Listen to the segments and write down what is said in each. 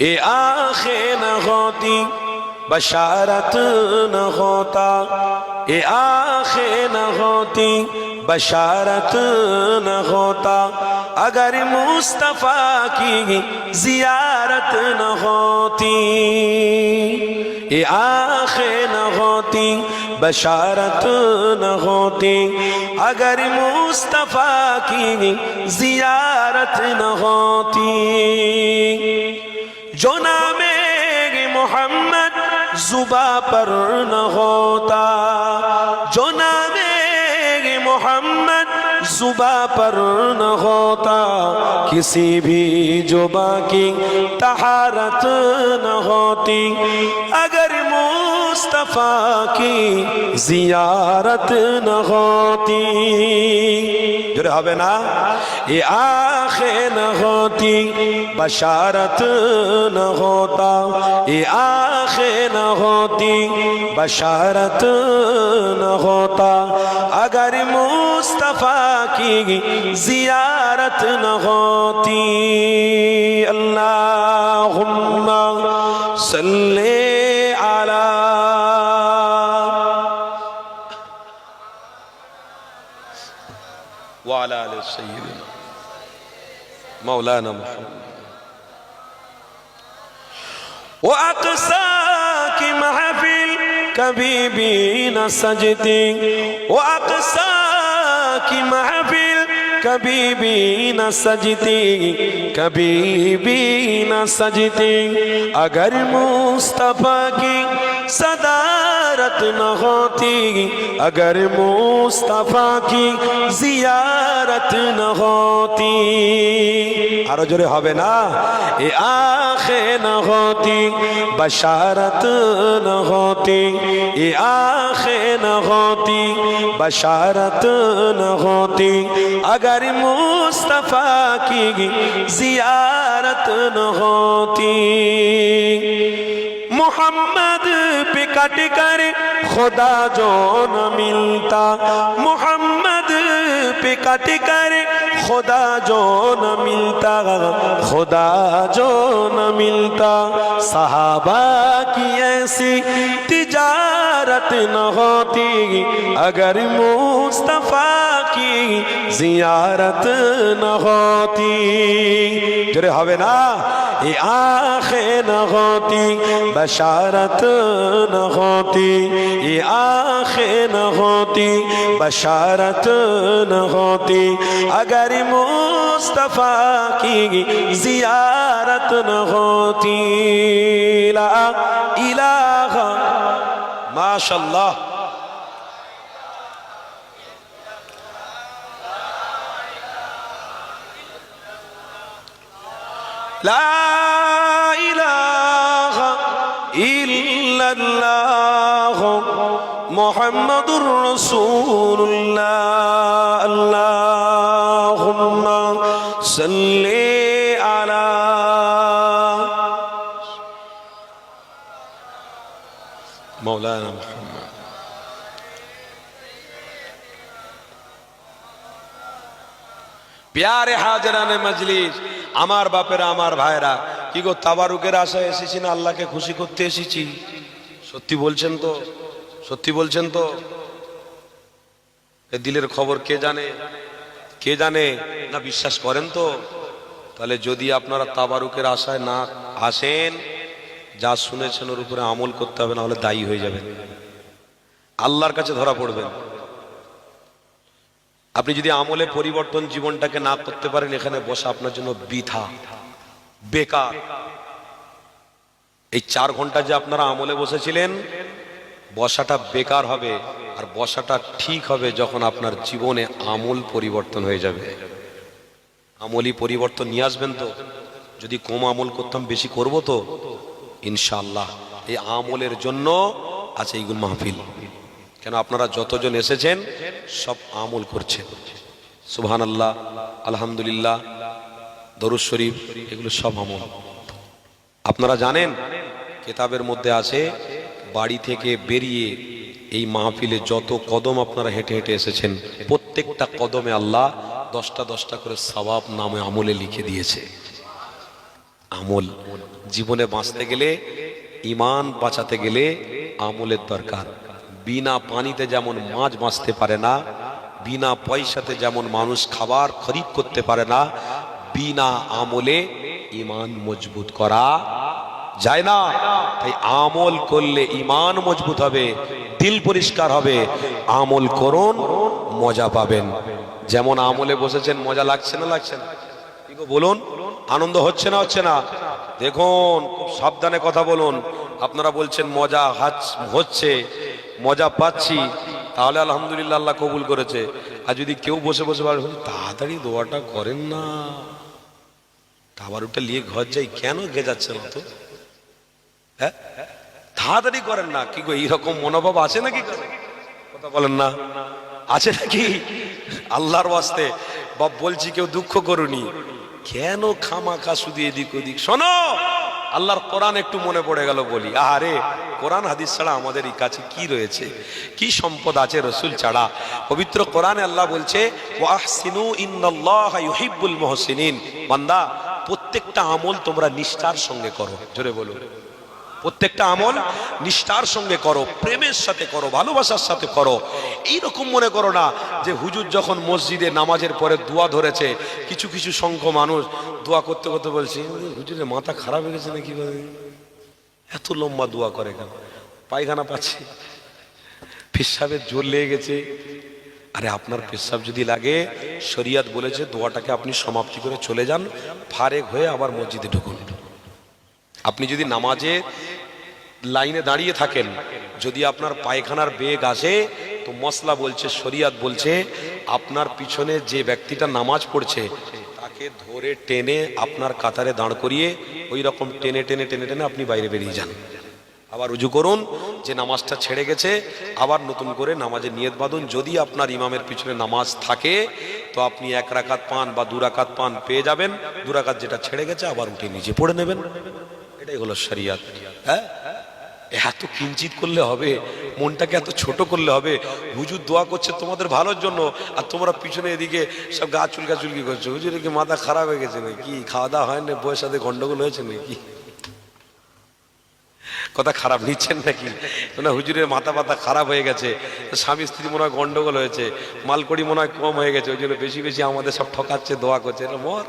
ये आंखें न होती बशारत न होता ये आंखें न होती बशारत न होता अगर मुस्तफ़ा की जियारत न होती ये आंखें न होती बशारत न होती अगर मुस्तफ़ा की जियारत न होती जो नामे मोहम्मद जुबा पर न होता जो नामे मोहम्मद जुबा पर न होता किसी भी जुबा की तहारत न होती अगर مصطفیٰ کی زیارت نہ ہوتی جرے ہوئے نا یہ آنکھیں نہ ہوتی بشارت نہ ہوتا یہ آنکھیں نہ ہوتی بشارت نہ ہوتا اگر مصطفیٰ کی زیارت نہ ہوتی اللہم صلی مولانا محمد وأقساك مع في الكبيبين سجدي وأقساك مع في کبیبین سجتی کبیبین سجتی اگر مصطفیٰ کی भी न सजती अगर मुस्तफ़ा की सदारत न होती अगर मुस्तफ़ा की जियारत न होती আরো জোরে হবে না এ আখে न होती बशारत न होती ये आंखें न होती बशारत न होती अगर मुस्तफ़ा की जियारत न होती मोहम्मद पे कट कर खुदा जो न मिलता मोहम्मद पे कट कर खुदा जो न मिलता खुदा जो न मिलता सहाबा की ऐसी तिजारत न होती अगर मुस्तफ़ा की जियारत न होती जरे हवे ना ये आंखें न होती बशारत न होती ये आंखें न होती बशारत न होती अगर मुस्तफ़ा की जियारत न होती ला इलाहा माशाल्लाह لا إله إلا الله محمد رسول الله. اللهم صل على مولانا محمد. प्यारे हाजरा ने আমার বাপেরা, আমার ভাইরা কি গো, তাবারুকের আশায় এসেছি না আল্লাহকে খুশি করতে এসেছি? সত্যি বলছেন তো, সত্যি বলছেন তো। এ দিলের খবর কে জানে? কে জানে? না বিশ্বাস করেন তো? তাহলে যদি আপনারা তাবারুকের আশায় না আসেন, যা শুনেছেন ওর উপরে আমল করতে হবে না হলে দায়ী হয়ে যাবেন। আল্লাহর কাছে ধরা পড়বেন। আপনি যদি আমলে পরিবর্তন জীবনটাকে না করতে পারেন, এখানে বসা আপনার জন্য বৃথা, বেকার। এই চার ঘণ্টা যে আপনারা আমলে বসেছিলেন, বসাটা বেকার হবে আর বসাটা ঠিক হবে যখন আপনার জীবনে আমল পরিবর্তন হয়ে যাবে। আমলি পরিবর্তন নিয়ে আসবেন তো? যদি কম আমল করতাম, বেশি করব তো? ইনশাল্লাহ এই আমলের জন্য আছে এইগুলো মাহফিল। কেন আপনারা যতজন এসেছেন, সব আমল করছেন। সুবহান আল্লাহ আলহামদুলিল্লাহ, দরুদ শরীফ, এগুলো সব আমল। আপনারা জানেন, কেতাবের মধ্যে আছে, বাড়ি থেকে বেরিয়ে এই মাহফিলে যত কদম আপনারা হেঁটে হেঁটে এসেছেন, প্রত্যেকটা কদমে আল্লাহ দশটা দশটা করে সবাব নামে আমলে লিখে দিয়েছে। আমল জীবনে বাঁচতে গেলে ইমান বাঁচাতে গেলে আমলের দরকার। বিনা পানিতে যেমন মাছ বাঁচতে পারে না, বিনা পয়সাতে যেমন মানুষ খাবার খরিদ করতে পারে না, বিনা আমলে ইমান মজবুত করা যায় না। তাই আমল করলে ইমান মজবুত হবে, দিল পরিষ্কার হবে, আমল করুন, মজা পাবেন। যেমন আমলে বসেছেন, মজা লাগছে না লাগছে না? বলুন, আনন্দ হচ্ছে না হচ্ছে না? দেখুন সাবধানে কথা বলুন। আপনারা বলছেন মজা হচ্ছে মজা পাচ্ছি। তাহলে আলহামদুলিল্লাহ আল্লাহ কবুল করেছে। আর যদি কেউ বসে বসে বলে তাড়াতাড়ি দোয়াটা করেন না। আবার ওটা নিয়ে ঘর যাই, কেন গে যাচ্ছে না তো হ্যাঁ? তাড়াতাড়ি করেন না। কি এইরকম মনোভাব আছে নাকি? কথা বলেন না। আছে নাকি? আল্লাহর ওয়াস্তে। বাপ, বলছি কেউ দুঃখ করুনি। কেন খামাখা শুধু এদিক ওদিক? শোনো! আল্লাহর কোরআন একটু মনে পড়ে গেল বলি, আহারে, কোরআন হাদিস ছাড়া আমাদের এই কাছে কি রয়েছে? কি সম্পদ আছে রসুল ছাড়া? পবিত্র কোরআনে আল্লাহ বলছে, ওয়াহসিনু বান্দা, প্রত্যেকটা আমল তোমরা নিষ্ঠার সঙ্গে করো। জোরে বলো প্রত্যেকটা আমল নিষ্ঠার সঙ্গে করো, প্রেমের সাথে করো, ভালোবাসার সাথে করো। এই রকম মনে করো না যে হুজুর যখন মসজিদে নামাজের পরে দোয়া ধরেছে, কিছু কিছু সংখ্য মানুষ দোয়া করতে করতে বলছে হুজুরের মাথা খারাপ হয়ে গেছে নাকি? এত লম্বা দোয়া করে কেন? পায়খানা পাচ্ছে। পেশাবের জোর লেগে গেছে। আরে আপনার পেশাব যদি লাগে, শরিয়াত বলেছে দোয়াটাকে আপনি সমাপ্তি করে চলে যান, ফারেক হয়ে আবার মসজিদে ঢুকুন। আপনি যদি নামাজে লাইনে দাঁড়িয়ে থাকেন। যদি আপনার পায়খানার বেগ আসে, তো মশলা বলছে, শরিয়াত বলছে, আপনার পিছনে যে ব্যক্তিটা নামাজ পড়ছে, তাকে ধরে টেনে আপনার কাতারে দাঁড় করিয়ে ওই রকম টেনে টেনে টেনে টেনে আপনি বাইরে বেরিয়ে যান। আবার উজু করুন, যে নামাজটা ছেড়ে গেছে, আবার নতুন করে নামাজে নিয়ত বাঁধুন। যদি আপনার ইমামের পিছনে নামাজ থাকে, তো আপনি এক রাকাত পান বা দু রাকাত পান পেয়ে যাবেন। দু রাকাত যেটা ছেড়ে গেছে, আবার উঠে নিজে পড়ে নেবেন। এটাই হলো শরিয়াত। হ্যাঁ? এত কিঞ্চিত করলে হবে, মনটাকে এত ছোট করলে হবে, হুজুর দোয়া করছে তোমাদের ভালোর জন্য, আর তোমরা পিছনে এদিকে সব গা চুলকা চুলকি করছ। হুজুরের কি মাথা খারাপ হয়ে গেছে নাকি? খাওয়া দাওয়া হয় না বইয়ের সাথে গন্ডগোল হয়েছে নাকি? কথা খারাপ নিচ্ছেন নাকি? না, হুজুরের মাথা পাতা খারাপ হয়ে গেছে, স্বামী স্ত্রী মনে হয় গন্ডগোল হয়েছে, মালকড়ি মনে হয় কম হয়ে গেছে, ওই জন্য বেশি বেশি আমাদের সব ঠকাচ্ছে, দোয়া করছে। এটা মর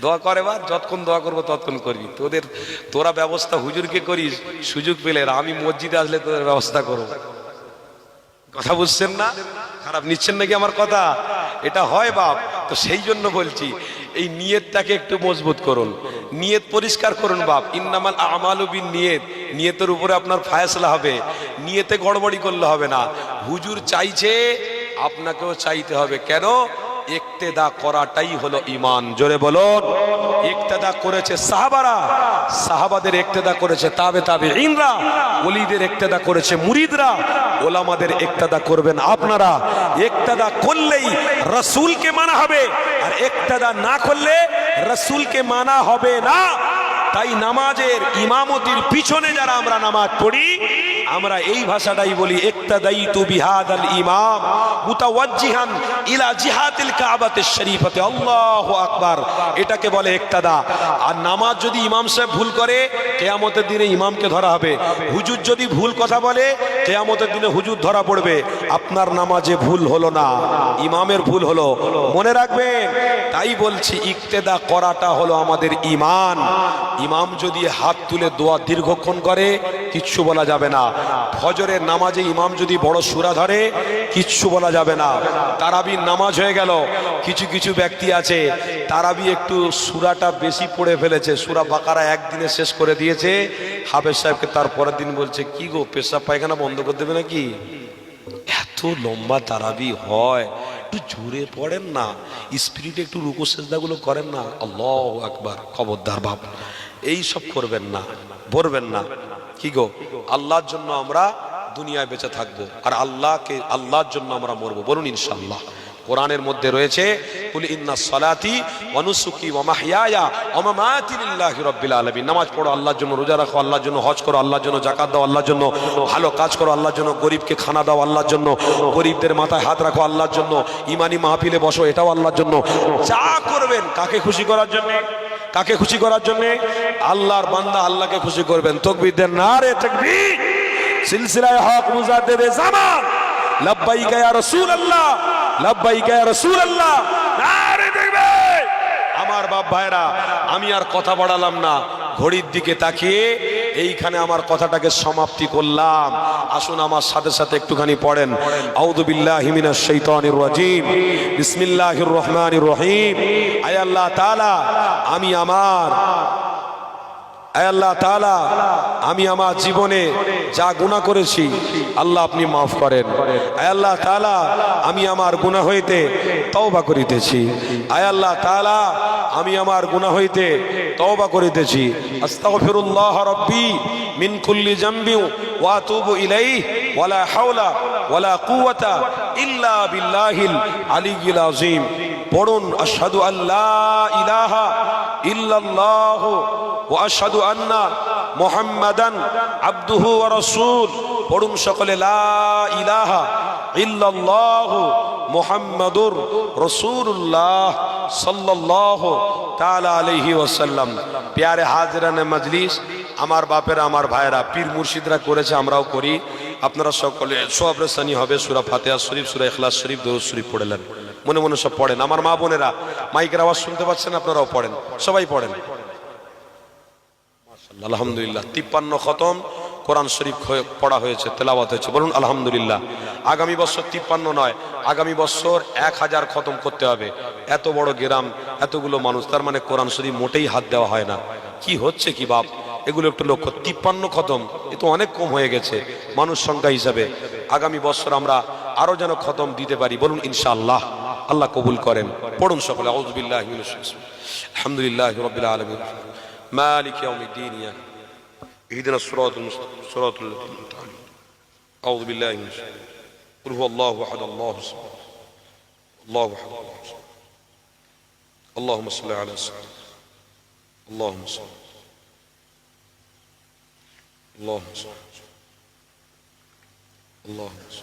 দোয়া করে বা যতক্ষণ দোয়া করব ততক্ষণ করবি। তোদের, তোরা ব্যবস্থা হুজুরকে করিস, সুযোগ পেলে আমি মসজিদে আসলে তোদের ব্যবস্থা করব। কথা বুঝছেন না? খারাপ নিচ্ছেন নাকি আমার কথা? এটা হয় বাপ। তো সেই জন্য বলছি, এই নিয়তটাকে একটু মজবুত করুন। নিয়ত পরিষ্কার করুন বাপ। ইন্নামাল আমালু বিন নিয়ত। নিয়তের উপরে আপনার ফায়সলা হবে। নিয়তে গড়বড়ি করলে হবে না। হুজুর চাইছে, আপনাকেও চাইতে হবে। কেন? ইক্তেদা করাটাই হলো ইমান জোরে বলুন। ইক্তেদা করেছে সাহাবারা। সাহাবাদের ইক্তেদা করেছে তাবে তাবে ইনরা ওলিদের ইক্তেদা করেছে মুরিদরা। ওলামাদের ইক্তেদা করবেন আপনারা। ইক্তেদা করলেই রসুলকে মানা হবে। আর ইক্তেদা না করলে রসুলকে মানা হবে না। তাই নামাজের ইমামতির পিছনে যারা আমরা নামাজ পড়ি আমরা এই ভাষাটাই বলি, ইক্তাদাইতু বিহাদাল ইমাম মুতাওয়াজ্জিহান ইলা জিহাতিল কাবাতিশ শরীফাতে। আল্লাহু আকবার। এটাকে বলে ইক্তাদা। আর নামাজ যদি ইমাম সাহেব ভুল করে, কিয়ামতের দিনে ইমামকে ধরা হবে। হুজুর যদি ভুল কথা বলে, কিয়ামতের দিনে হুজুর ধরা পড়বে। আপনার নামাজে ভুল হলো না, ইমামের ভুল হলো। মনে রাখবেন, তাই বলছি, ইক্তেদা করাটা হলো আমাদের ইমান। ইমাম যদি হাত তুলে দোয়া দীর্ঘক্ষণ করে, কিচ্ছু বলা যাবে না। ফজরের নামাজে ইমাম যদি বড় সুরা ধরে, কিচ্ছু বলা যাবে না। তারাবির নামাজ হয়ে গেল। কিছু কিছু ব্যক্তি আছে, তারাবি একটু সুরাটা বেশি পড়ে ফেলেছে। সুরা বাকারা একদিনে শেষ করে দিয়েছে। হাফেজ সাহেবকে তার পরের দিন বলছে, কি গো, পেশাব পায়খানা বন্ধ করে দেবে নাকি? এত লম্বা তারাবি হয়। একটু জোরে পড়েন না। স্পিরিটে একটু রুকু সেজদাগুলো করেন না। আল্লাহ একবার খবরদার বাপ। এই সব করবেন না, বলবেন না। কি গো? আল্লাহর জন্য আমরা দুনিয়ায় বেঁচে থাকব। আর আল্লাহকে, আল্লাহর জন্য আমরা মরবো। বলুন ইনশাল্লাহ কোরআনের মধ্যে রয়েছে, কুল ইন্না সালাতি ওয়া নুসুকি ওয়া মাহইয়ায়া ওয়া মামাতি লিল্লাহি রাব্বিল আলামিন। নামাজ পড়ো, আল্লাহর জন্য রোজা রাখো, আল্লাহর জন্য হজ করো, আল্লাহর জন্য যাকাত দাও, আল্লাহর জন্য ভালো কাজ করো, আল্লাহর জন্য গরিবকে খানা দাও, আল্লাহর জন্য গরিবদের মাথায় হাত রাখো, আল্লাহর জন্য ইমানি মাহফিলে বসো, এটাও আল্লাহর জন্য। যা করবেন কাকে খুশি করার জন্য? কাকে খুশি করার জন্য? আল্লাহর বান্দা আল্লাহকে খুশি করবেন। তকবির দেন না রে তকবির। সিলসিলায় হক মুজা দেবে জামান। লব্বাইক ইয়া রাসূলুল্লাহ। লব্বাইক ইয়া রাসূলুল্লাহ। নারে দেখবে। আমার বাপ ভাইরা, আমি আর কথা বাড়ালাম না। ঘড়ির দিকে তাকিয়ে এইখানে আমার কথাটাকে সমাপ্তি করলাম। আসুন আমার সাথে সাথে একটুখানি পড়েন। আউযু বিল্লাহি মিনাশ শাইতানির রাজিম। বিসমিল্লাহির রহমানির রহিম। আয় আল্লাহ তাআলা, আমি আমার আল্লাহ তাআলা, আমি আমার জীবনে যা গুনাহ করেছি, আল্লাহ আপনি মাফ করেন। আল্লাহ তাআলা, আমি আমার গুনাহ হইতে তওবা করিতেছি। আল্লাহ তাআলা, আমি আমার গুনাহ হইতে তওবা করিতেছি। আস্তাগফিরুল্লাহ রাব্বি মিন কুল্লি জামবি ওয়া আতুবু ইলাইহি ওয়ালা হাওলা ওয়ালা কুওয়াতা ইল্লা বিল্লাহিল আলিয়্যিল আযীম। পড়ুন, আশহাদু আল্লাহ ইলাহা ইল্লাল্লাহ ওয়া আশহাদু আন্না মুহাম্মাদান আবদুহু ওয়া রাসূল। পড়ুন সকলে, লা ইলাহা ইল্লাল্লাহ মুহাম্মাদুর রাসূলুল্লাহ সাল্লাল্লাহু তাআলা আলাইহি ওয়াসাল্লাম। প্যারে হাজরানে মজলিস, আমার বাপেরা, আমার ভাইরা পীর মুর্শিদরা করেছে, আমরাও করি। আপনারা সকলে সোয়াবরেসানি হবে, সুরা ফাতেহা শরীফ, সুরা ইখলাস শরীফ, দরুদ শরীফ পড়লেন। মনে মনে সব পড়েন। আমার মা বোনেরা, মাইকের আওয়াজ শুনতে পাচ্ছেন আপনারাও পড়েন। সবাই পড়েন। আলহামদুলিল্লাহ, তিপ্পান্ন খতম, কোরআন শরীফ পড়া হয়েছে, তেলাওয়াত হয়েছে, বলুন আলহামদুলিল্লাহ। আগামী বছর তিপ্পান্ন নয়, আগামী বছর এক হাজার খতম করতে হবে। এত বড় গ্রাম, এতগুলো মানুষ, তার মানে কোরআন শরীফ মোটেই হাত দেওয়া হয় না। কি হচ্ছে কি বাপ? এগুলো একটু লক্ষ্য, তিপ্পান্ন খতম, এ তো অনেক কম হয়ে গেছে, মানুষ সংখ্যা হিসাবে। আগামী বছর আমরা আরও যেন খতম দিতে পারি, বলুন ইনশাআল্লাহ, আল্লাহ কবুল করেন। পড়ুন সকলে আউজবিল্লাহ। আলহামদুলিল্লাহি রাব্বিল আলামিন। مالك يوم الدين يا اهدنا الصراط المستقيم صراط الذين انعمت عليهم أعوذ بالله من الشيطان. قل هو الله أحد الله الصمد. الله أحد الله الصمد. اللهم صل على سيدنا اللهم صل اللهم صل اللهم صل